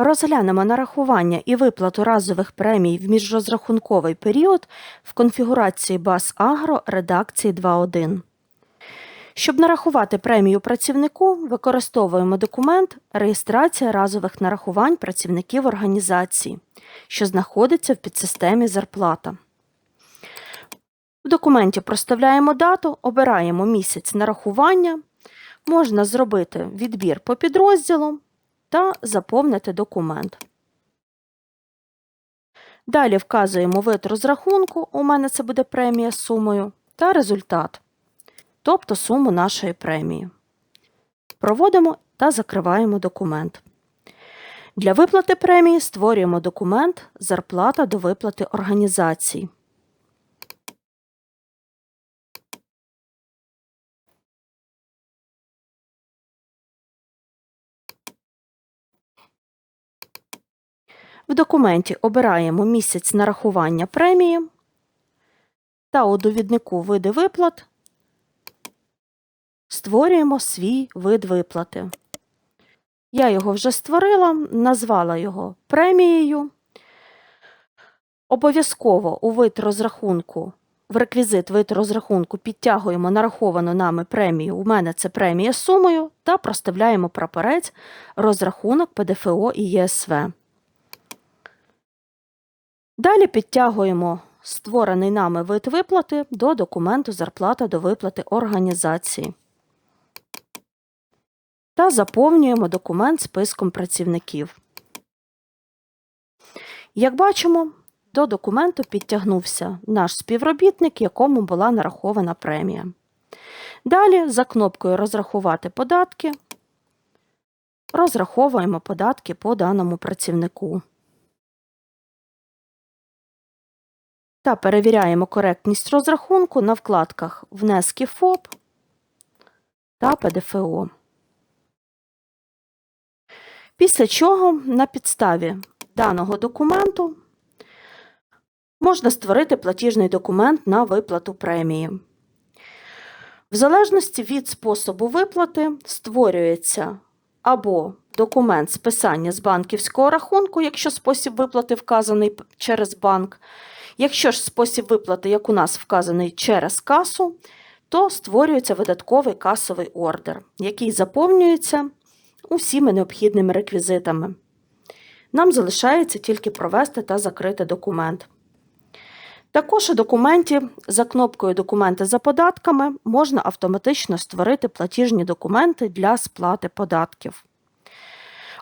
Розглянемо нарахування і виплату разових премій в міжрозрахунковий період в конфігурації БАС Агро редакції 2.1. Щоб нарахувати премію працівнику, використовуємо документ Реєстрація разових нарахувань працівників організації, що знаходиться в підсистемі Зарплата. В документі проставляємо дату, обираємо місяць нарахування, можна зробити відбір по підрозділу та заповнити документ. Далі вказуємо вид розрахунку, у мене це буде премія з сумою, та результат, тобто суму нашої премії. Проводимо та закриваємо документ. Для виплати премії створюємо документ Зарплата до виплати організацій. В документі обираємо місяць нарахування премії та у довіднику види виплат створюємо свій вид виплати. Я його вже створила, назвала його премією. Обов'язково у вид розрахунку, в реквізит вид розрахунку підтягуємо нараховану нами премію. У мене це премія сумою та проставляємо прапорець розрахунок ПДФО і ЄСВ. Далі підтягуємо створений нами вид виплати до документу Зарплата до виплати організації та заповнюємо документ списком працівників. Як бачимо, до документу підтягнувся наш співробітник, якому була нарахована премія. Далі за кнопкою Розрахувати податки розраховуємо податки по даному працівнику. Та перевіряємо коректність розрахунку на вкладках Внески ФОП та ПДФО. Після чого на підставі даного документу можна створити платіжний документ на виплату премії. В залежності від способу виплати створюється або документ списання з банківського рахунку, якщо спосіб виплати вказаний через банк, Якщо ж спосіб виплати, як у нас вказаний через касу, то створюється видатковий касовий ордер, який заповнюється усіми необхідними реквізитами. Нам залишається тільки провести та закрити документ. Також у документі за кнопкою Документи за податками можна автоматично створити платіжні документи для сплати податків.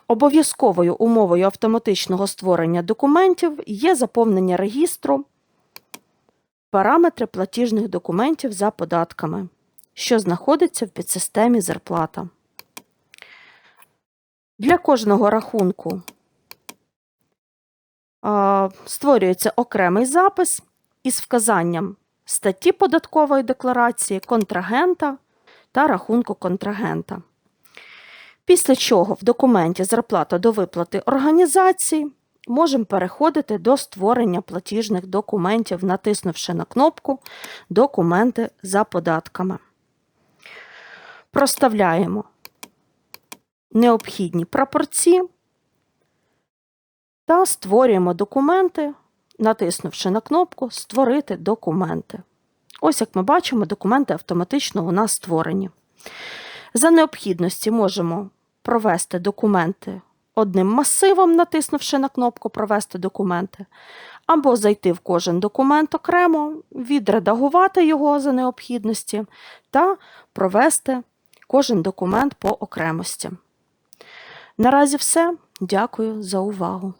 Обов'язковою умовою автоматичного створення документів є заповнення регістру параметри платіжних документів за податками, що знаходиться в підсистемі зарплата. Для кожного рахунку створюється окремий запис із вказанням статті податкової декларації, контрагента та рахунку контрагента. Після чого в документі зарплата до виплати організації можемо переходити до створення платіжних документів, натиснувши на кнопку Документи за податками. Проставляємо необхідні прапорці та створюємо документи, натиснувши на кнопку Створити документи. Ось, як ми бачимо, документи автоматично у нас створені. За необхідності можемо провести документи одним масивом, натиснувши на кнопку Провести документи, або зайти в кожен документ окремо, відредагувати його за необхідності та провести кожен документ по окремості. Наразі все. Дякую за увагу.